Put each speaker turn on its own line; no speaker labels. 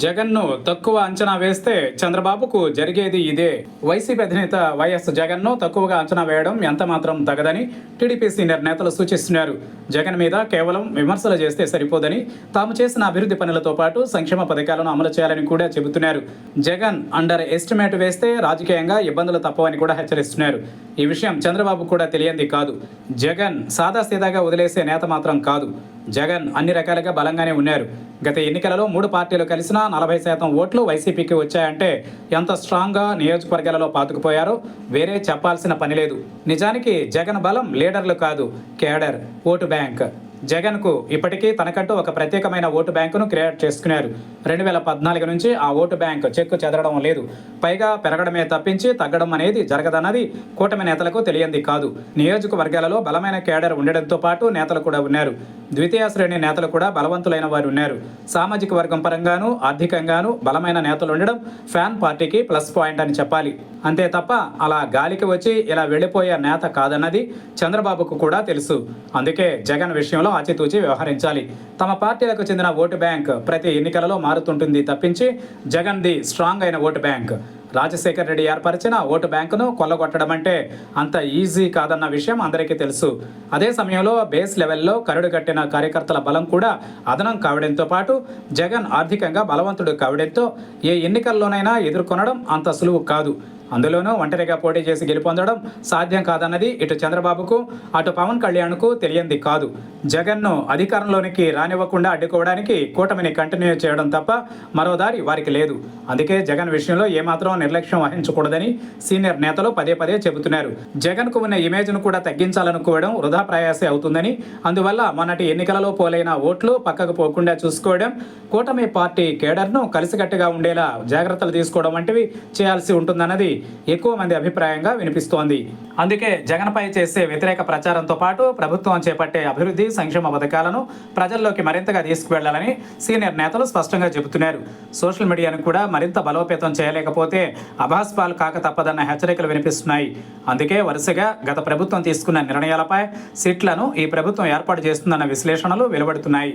జగన్ను తక్కువ అంచనా వేస్తే చంద్రబాబుకు జరిగేది ఇదే. వైసీపీ అధినేత వైఎస్ జగన్ను తక్కువగా అంచనా వేయడం ఎంత మాత్రం తగదని టీడీపీ సీనియర్ నేతలు సూచిస్తున్నారు. జగన్ మీద కేవలం విమర్శలు చేస్తే సరిపోదని తాము చేసిన అభివృద్ధి పనులతో పాటు సంక్షేమ పథకాలను అమలు చేయాలని కూడా చెబుతున్నారు. జగన్ అండర్ ఎస్టిమేట్ వేస్తే రాజకీయంగా ఇబ్బందులు తప్పవని కూడా హెచ్చరిస్తున్నారు. ఈ విషయం చంద్రబాబు కూడా తెలియంది కాదు. జగన్ సాదాసీదాగా వదిలేసే నేత మాత్రం కాదు. జగన్ అన్ని రకాలుగా బలంగానే ఉన్నారు. గత ఎన్నికలలో మూడు పార్టీలు కలిసినా నలభై శాతం ఓట్లు వైసీపీకి వచ్చాయంటే ఎంత స్ట్రాంగ్గా నియోజకవర్గాలలో పాతుకుపోయారో వేరే చెప్పాల్సిన పని లేదు. నిజానికి జగన్ బలం లీడర్లు కాదు కేడర్ ఓటు బ్యాంక్. జగన్కు ఇప్పటికీ తనకంటూ ఒక ప్రత్యేకమైన ఓటు బ్యాంకును క్రియేట్ చేసుకున్నారు. రెండు వేల పద్నాలుగు నుంచి ఆ ఓటు బ్యాంక్ చెక్కు చెదరడం లేదు. పైగా పెరగడమే తప్పించి తగ్గడం అనేది జరగదన్నది కూటమి నేతలకు తెలియంది కాదు. నియోజకవర్గాలలో బలమైన కేడర్ ఉండడంతో పాటు నేతలు కూడా ఉన్నారు. ద్వితీయ శ్రేణి నేతలు కూడా బలవంతులైన వారు ఉన్నారు. సామాజిక వర్గం పరంగాను ఆర్థికంగాను బలమైన నేతలు ఉండడం ఫ్యాన్ పార్టీకి ప్లస్ పాయింట్ అని చెప్పాలి. అంతే తప్ప అలా గాలికి వచ్చి ఇలా వెళ్ళిపోయే నేత కాదన్నది చంద్రబాబుకు కూడా తెలుసు. అందుకే జగన్ విషయంలో ఆచితూచి వ్యవహరించాలి. తమ పార్టీలకు చెందిన ఓటు బ్యాంక్ ప్రతి ఎన్నికలలో మారుతుంటుంది తప్పించి జగన్ ది స్ట్రాంగ్ అయిన ఓటు బ్యాంక్. రాజశేఖర్ రెడ్డి ఏర్పరిచిన ఓటు బ్యాంకును కొల్లగొట్టడం అంటే అంత ఈజీ కాదన్న విషయం అందరికీ తెలుసు. అదే సమయంలో బేస్ లెవెల్లో కరుడు కట్టిన కార్యకర్తల బలం కూడా అదనం కావడంతో పాటు జగన్ ఆర్థికంగా బలవంతుడు కావడంతో ఏ ఎన్నికల్లోనైనా ఎదుర్కొనడం అంత సులువు కాదు. అందులోనూ ఒంటరిగా పోటీ చేసి గెలుపొందడం సాధ్యం కాదన్నది ఇటు చంద్రబాబుకు అటు పవన్ కళ్యాణ్కు తెలియంది కాదు. జగన్ను అధికారంలోనికి రానివ్వకుండా అడ్డుకోవడానికి కూటమిని కంటిన్యూ చేయడం తప్ప మరో దారి వారికి లేదు. అందుకే జగన్ విషయంలో ఏమాత్రం నిర్లక్ష్యం వహించకూడదని సీనియర్ నేతలు పదే పదే చెబుతున్నారు. జగన్కు ఉన్న ఇమేజ్ను కూడా తగ్గించాలనుకోవడం వృధా ప్రయాసే అవుతుందని అందువల్ల మొన్నటి ఎన్నికలలో పోలైన ఓట్లు పక్కకు పోకుండా చూసుకోవడం కూటమి పార్టీ కేడర్ను కలిసికట్టుగా ఉండేలా జాగ్రత్తలు తీసుకోవడం వంటివి చేయాల్సి ఉంటుందన్నది ఎక్కువ మంది అభిప్రాయంగా వినిపిస్తోంది. అందుకే జగన్పై చేసే వ్యతిరేక ప్రచారంతో పాటు ప్రభుత్వం చేపట్టే అభివృద్ధి సంక్షేమ పథకాలను ప్రజల్లోకి మరింతగా తీసుకువెళ్ళాలని సీనియర్ నేతలు స్పష్టంగా చెబుతున్నారు. సోషల్ మీడియాను కూడా మరింత బలోపేతం చేయలేకపోతే అభాస్పాలు కాక తప్పదన్న హెచ్చరికలు వినిపిస్తున్నాయి. అందుకే వరుసగా గత ప్రభుత్వం తీసుకున్న నిర్ణయాలపై సిట్లను ఈ ప్రభుత్వం ఏర్పాటు చేస్తుందన్న విశ్లేషణలు వెలువడుతున్నాయి.